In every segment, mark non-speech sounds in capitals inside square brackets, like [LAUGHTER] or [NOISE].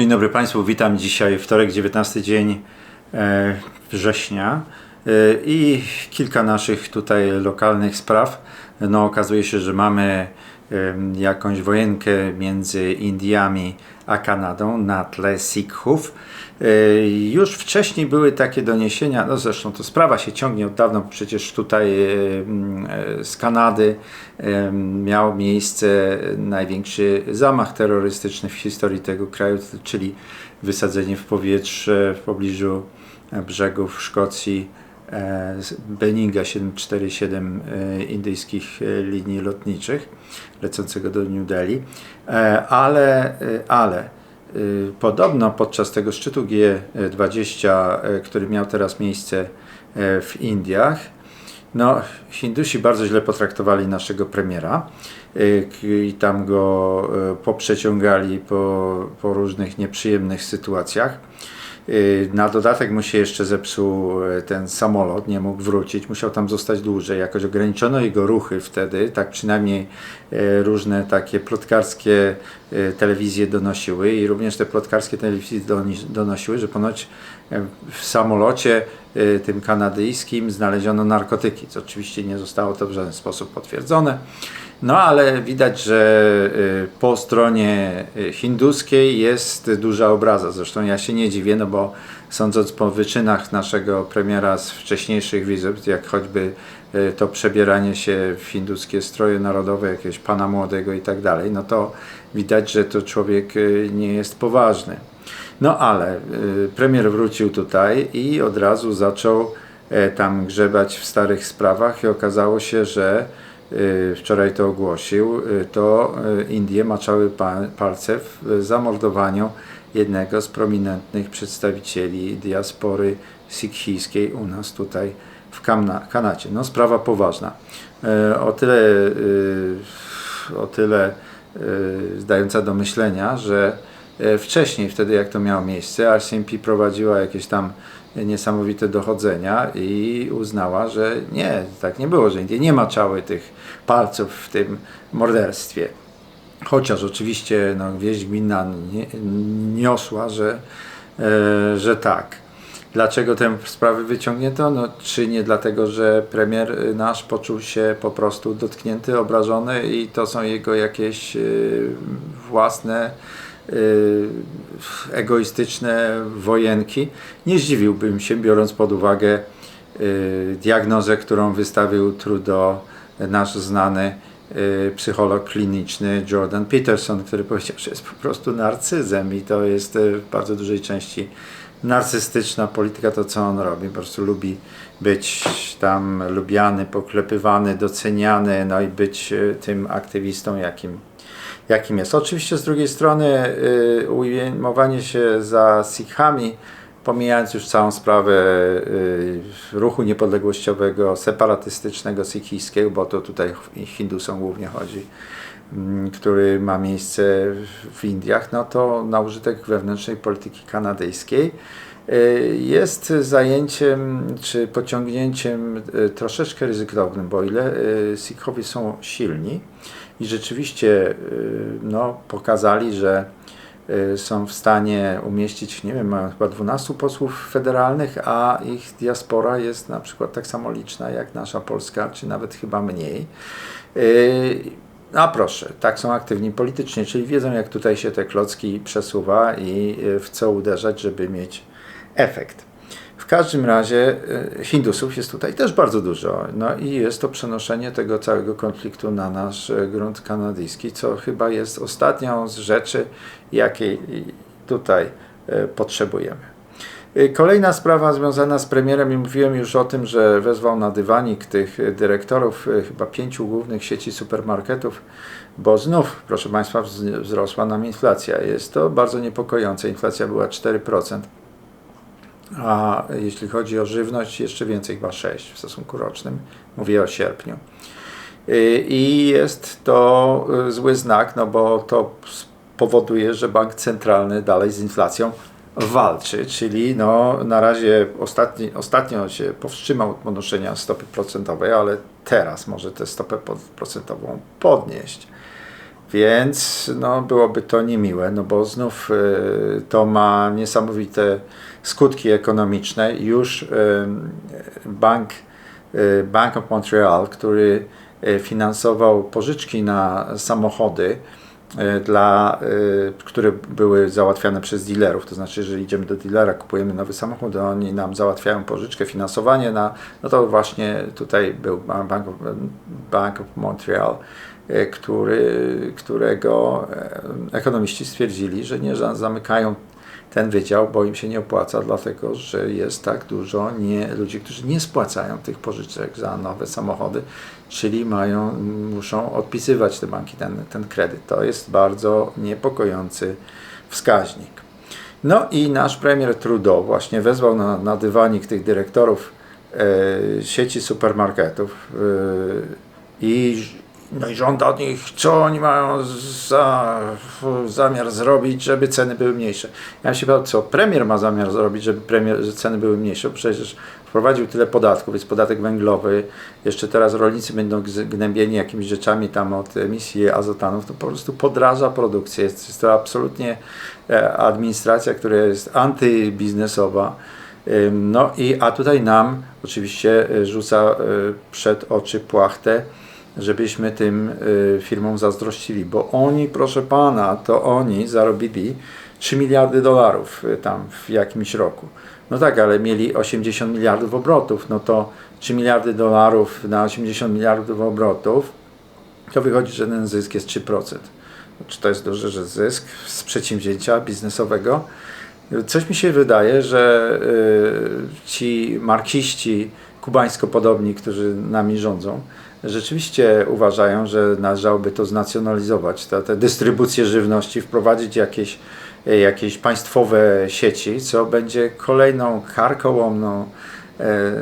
Dzień dobry Państwu, witam dzisiaj wtorek, 19 dzień e, września e, i kilka naszych tutaj lokalnych spraw. No okazuje się, że mamy jakąś wojenkę między Indiami a Kanadą na tle Sikhów. E, Już wcześniej były takie doniesienia, no zresztą to sprawa się ciągnie od dawna, przecież tutaj e, z Kanady miał miejsce największy zamach terrorystyczny w historii tego kraju, czyli wysadzenie w powietrze w pobliżu brzegów Szkocji Beninga 747 e, indyjskich e, linii lotniczych lecącego do New Delhi, E, ale, e, ale Podobno podczas tego szczytu G20, e, który miał teraz miejsce e, w Indiach, no, Hindusi bardzo źle potraktowali naszego premiera i tam go e, poprzeciągali po, po różnych nieprzyjemnych sytuacjach. Y, Na dodatek mu się jeszcze zepsuł e, ten samolot, nie mógł wrócić, musiał tam zostać dłużej. Jakoś ograniczono jego ruchy wtedy, tak przynajmniej e, różne takie plotkarskie telewizje donosiły i również te plotkarskie telewizje donosiły, że ponoć w samolocie tym kanadyjskim znaleziono narkotyki, co oczywiście nie zostało to w żaden sposób potwierdzone. No ale widać, że y, po stronie y, hinduskiej jest duża obraza. Zresztą ja się nie dziwię, no bo sądząc po wyczynach naszego premiera z wcześniejszych wizyt, jak choćby y, to przebieranie się w hinduskie stroje narodowe, jakiegoś pana młodego i tak dalej, no to widać, że to człowiek y, nie jest poważny. No ale y, premier wrócił tutaj i od razu zaczął e, tam grzebać w starych sprawach i okazało się, że y, wczoraj to ogłosił, y, to Indie maczały pa- palce w zamordowaniu jednego z prominentnych przedstawicieli diaspory sikhijskiej u nas tutaj w Kamna- Kanadzie. No sprawa poważna. E, O tyle, o tyle zdająca do myślenia, że wcześniej, wtedy jak to miało miejsce, RCMP prowadziła jakieś tam niesamowite dochodzenia i uznała, że nie, tak nie było, że nie maczały tych palców w tym morderstwie. Chociaż oczywiście no, wieść gminna niosła, że, e, że tak. Dlaczego tę sprawę wyciągnięto? No, czy nie dlatego, że premier nasz poczuł się po prostu dotknięty, obrażony i to są jego jakieś y, własne egoistyczne wojenki? Nie zdziwiłbym się, biorąc pod uwagę y, diagnozę, którą wystawił Trudeau, nasz znany y, psycholog kliniczny Jordan Peterson, który powiedział, że jest po prostu narcyzem i to jest y, w bardzo dużej części narcystyczna polityka, to co on robi. Po prostu lubi być tam lubiany, poklepywany, doceniany, no i być y, tym aktywistą, jakim, jakim jest. Oczywiście z drugiej strony y, ujmowanie się za Sikhami, pomijając już całą sprawę y, ruchu niepodległościowego, separatystycznego sikhijskiego, bo to tutaj Hindusom głównie chodzi, mm, który ma miejsce w Indiach, no to na użytek wewnętrznej polityki kanadyjskiej y, jest zajęciem czy pociągnięciem y, troszeczkę ryzykownym, bo ile y, Sikhowie są silni i rzeczywiście y, no, pokazali, że y, są w stanie umieścić, nie wiem, mają chyba 12 posłów federalnych, a ich diaspora jest na przykład tak samo liczna jak nasza Polska, czy nawet chyba mniej. Y, A proszę, tak są aktywni politycznie, czyli wiedzą jak tutaj się te klocki przesuwa i w co uderzać, żeby mieć efekt. Każdym razie y, Hindusów jest tutaj też bardzo dużo. No i jest to przenoszenie tego całego konfliktu na nasz y, grunt kanadyjski, co chyba jest ostatnią z rzeczy, jakiej tutaj y, potrzebujemy. Kolejna sprawa związana z premierem i mówiłem już o tym, że wezwał na dywanik tych dyrektorów chyba pięciu głównych sieci supermarketów, bo znów, proszę Państwa, wz- wzrosła nam inflacja. Jest to bardzo niepokojące. Inflacja była 4%. A jeśli chodzi o żywność, jeszcze więcej, chyba 6 w stosunku rocznym. Mówię o sierpniu. Y, I jest to y, zły znak, no bo to powoduje, że bank centralny dalej z inflacją walczy, czyli no, na razie ostatni, ostatnio się powstrzymał od podnoszenia stopy procentowej, ale teraz może tę stopę procentową podnieść. Więc no, byłoby to niemiłe, no bo znów y, to ma niesamowite skutki ekonomiczne. Już y, bank, y, Bank of Montreal, który y, finansował pożyczki na samochody, y, dla, y, które były załatwiane przez dealerów. To znaczy, jeżeli idziemy do dealera, kupujemy nowy samochód, oni nam załatwiają pożyczkę, finansowanie, na, no to właśnie tutaj był Bank of, Bank of Montreal, który, którego e, ekonomiści stwierdzili, że nie zamykają ten wydział, bo im się nie opłaca, dlatego że jest tak dużo nie, ludzi, którzy nie spłacają tych pożyczek za nowe samochody, czyli mają, muszą odpisywać te banki ten, ten kredyt. To jest bardzo niepokojący wskaźnik. No i nasz premier Trudeau właśnie wezwał na, na dywanik tych dyrektorów e, sieci supermarketów e, i no i żąda od nich, co oni mają za, zamiar zrobić, żeby ceny były mniejsze. Ja się pytał, co premier ma zamiar zrobić, żeby premier, że ceny były mniejsze. Przecież wprowadził tyle podatków, jest podatek węglowy, jeszcze teraz rolnicy będą gnębieni jakimiś rzeczami tam od emisji azotanów, to po prostu podraża produkcję. Jest, jest to absolutnie e, administracja, która jest antybiznesowa. No i, a tutaj nam oczywiście e, rzuca e, przed oczy płachtę, żebyśmy tym y, firmom zazdrościli, bo oni, proszę pana, to oni zarobili 3 miliardy dolarów y, tam w jakimś roku. No tak, ale mieli 80 miliardów obrotów, no to 3 miliardy dolarów na 80 miliardów obrotów, to wychodzi, że ten zysk jest 3%. Czy to jest duży że zysk z przedsięwzięcia biznesowego? Coś mi się wydaje, że y, ci marksiści kubańsko podobni, którzy nami rządzą, rzeczywiście uważają, że należałoby to znacjonalizować, tę, tę dystrybucję żywności, wprowadzić jakieś, jakieś państwowe sieci, co będzie kolejną karkołomną, e,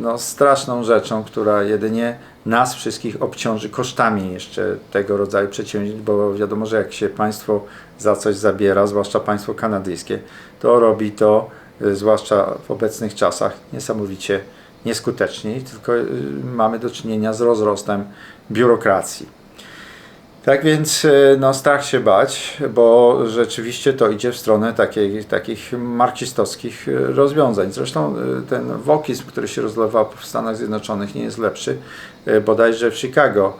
no, straszną rzeczą, która jedynie nas wszystkich obciąży kosztami jeszcze tego rodzaju przedsięwzięć, bo wiadomo, że jak się państwo za coś zabiera, zwłaszcza państwo kanadyjskie, to robi to, e, zwłaszcza w obecnych czasach, niesamowicie nieskuteczni, tylko y, mamy do czynienia z rozrostem biurokracji. Tak więc y, no, strach się bać, bo rzeczywiście to idzie w stronę takiej, takich marksistowskich y, rozwiązań. Zresztą ten wokizm, który się rozlewa w Stanach Zjednoczonych nie jest lepszy. Bodajże w Chicago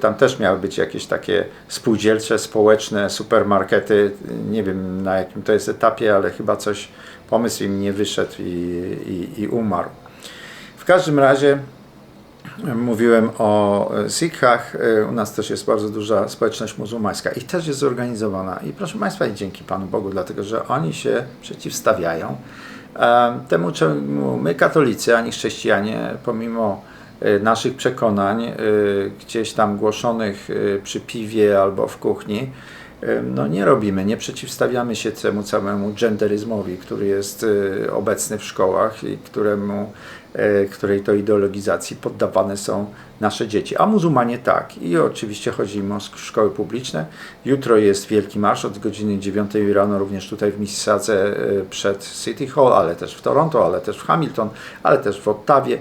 tam też miały być jakieś takie spółdzielcze, społeczne supermarkety. Nie wiem na jakim to jest etapie, ale chyba coś, pomysł im nie wyszedł i, i, i umarł. W każdym razie mówiłem o Sikhach. U nas też jest bardzo duża społeczność muzułmańska i też jest zorganizowana. I proszę Państwa, i dzięki Panu Bogu, dlatego że oni się przeciwstawiają temu, czemu my katolicy, ani chrześcijanie, pomimo e, naszych przekonań, e, gdzieś tam głoszonych e, przy piwie albo w kuchni, no nie robimy, nie przeciwstawiamy się temu całemu genderyzmowi, który jest obecny w szkołach i któremu E, której to ideologizacji poddawane są nasze dzieci. A muzułmanie tak. I oczywiście chodzimy o szkoły publiczne. Jutro jest Wielki Marsz od godziny 9 rano, również tutaj w Mississadze e, przed City Hall, ale też w Toronto, ale też w Hamilton, ale też w Ottawie.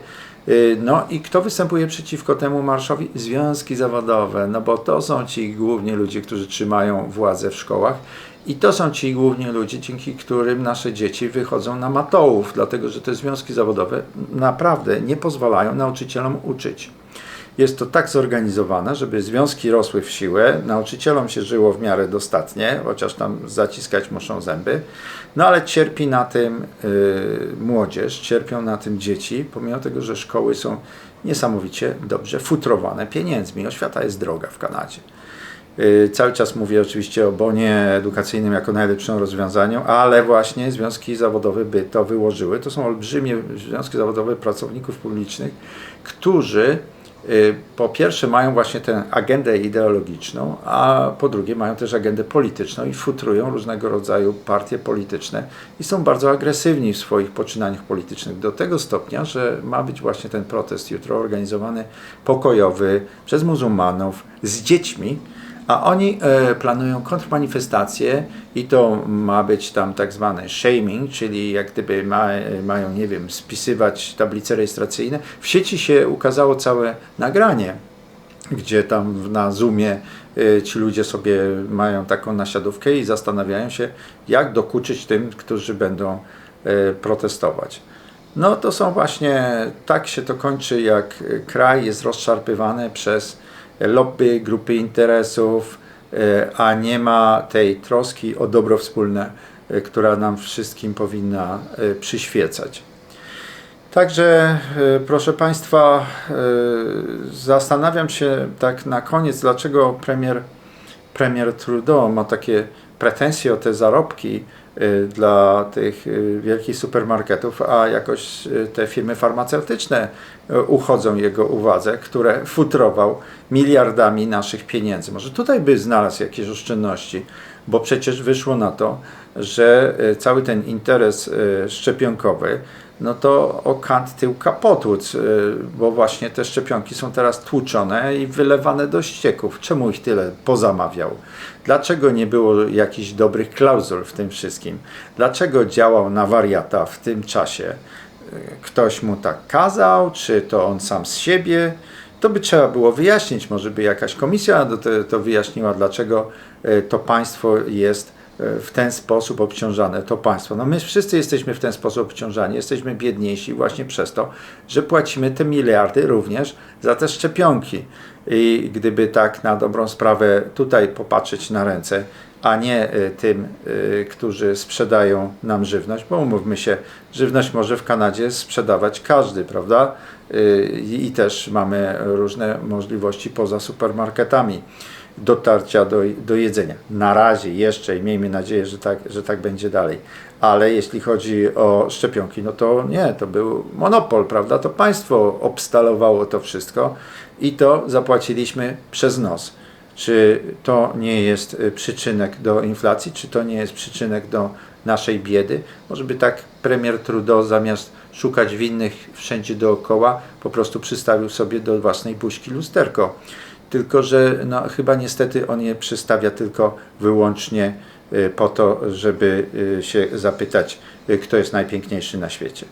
E, no i kto występuje przeciwko temu marszowi? Związki zawodowe, no bo to są ci głównie ludzie, którzy trzymają władzę w szkołach i to są ci głównie ludzie, dzięki którym nasze dzieci wychodzą na matołów, dlatego że te związki zawodowe naprawdę nie pozwalają nauczycielom uczyć. Jest to tak zorganizowane, żeby związki rosły w siłę, nauczycielom się żyło w miarę dostatnie, chociaż tam zaciskać muszą zęby, no ale cierpi na tym yy, młodzież, cierpią na tym dzieci, pomimo tego, że szkoły są niesamowicie dobrze futrowane pieniędzmi. Oświata jest droga w Kanadzie. Y, cały czas mówię oczywiście o bonie edukacyjnym jako najlepszym rozwiązaniu, ale właśnie związki zawodowe by to wyłożyły. To są olbrzymie związki zawodowe pracowników publicznych, którzy y, po pierwsze mają właśnie tę agendę ideologiczną, a po drugie mają też agendę polityczną i futrują różnego rodzaju partie polityczne i są bardzo agresywni w swoich poczynaniach politycznych do tego stopnia, że ma być właśnie ten protest jutro organizowany pokojowy przez muzułmanów z dziećmi, a oni e, planują kontrmanifestację i to ma być tam tak zwany shaming, czyli jak gdyby ma, mają, nie wiem, spisywać tablice rejestracyjne. W sieci się ukazało całe nagranie, gdzie tam na Zoomie y, ci ludzie sobie mają taką nasiadówkę i zastanawiają się, jak dokuczyć tym, którzy będą y, protestować. No to są właśnie, tak się to kończy, jak y, kraj jest rozszarpywany przez lobby, grupy interesów, y, a nie ma tej troski o dobro wspólne, y, która nam wszystkim powinna y, przyświecać. Także, proszę Państwa, zastanawiam się tak na koniec, dlaczego premier, premier Trudeau ma takie pretensje o te zarobki dla tych y, wielkich supermarketów, a jakoś y, te firmy farmaceutyczne y, uchodzą jego uwadze, które [LAUGHS] futrował miliardami naszych pieniędzy. Może tutaj by znalazł jakieś oszczędności, bo przecież wyszło na to, że y, cały ten interes y, szczepionkowy no to o kant tyłka potłuc, y, bo właśnie te szczepionki są teraz tłuczone i wylewane do ścieków. Czemu ich tyle pozamawiał? Dlaczego nie było jakichś dobrych klauzul w tym wszystkim? Dlaczego działał na wariata w tym czasie? Y, Ktoś mu tak kazał, czy to on sam z siebie? To by trzeba było wyjaśnić, może by jakaś komisja te, to wyjaśniła, dlaczego y, to państwo jest w ten sposób obciążane, to państwo. No my wszyscy jesteśmy w ten sposób obciążani, jesteśmy biedniejsi właśnie przez to, że płacimy te miliardy również za te szczepionki. I gdyby tak na dobrą sprawę tutaj popatrzeć na ręce, a nie y, tym, y, którzy sprzedają nam żywność, bo umówmy się, żywność może w Kanadzie sprzedawać każdy, prawda? Y, I też mamy różne możliwości poza supermarketami dotarcia do, do jedzenia. Na razie jeszcze i miejmy nadzieję, że tak, że tak będzie dalej. Ale jeśli chodzi o szczepionki, no to nie, to był monopol, prawda? To państwo obstalowało to wszystko i to zapłaciliśmy przez nos. Czy to nie jest y, przyczynek do inflacji, czy to nie jest przyczynek do naszej biedy? Może by tak premier Trudeau zamiast szukać winnych wszędzie dookoła, po prostu przystawił sobie do własnej buźki lusterko tylko że no, chyba niestety on je przystawia tylko wyłącznie y, po to, żeby y, się zapytać, y, kto jest najpiękniejszy na świecie.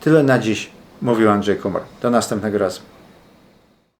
Tyle na dziś, mówił Andrzej Kumar. Do następnego razu.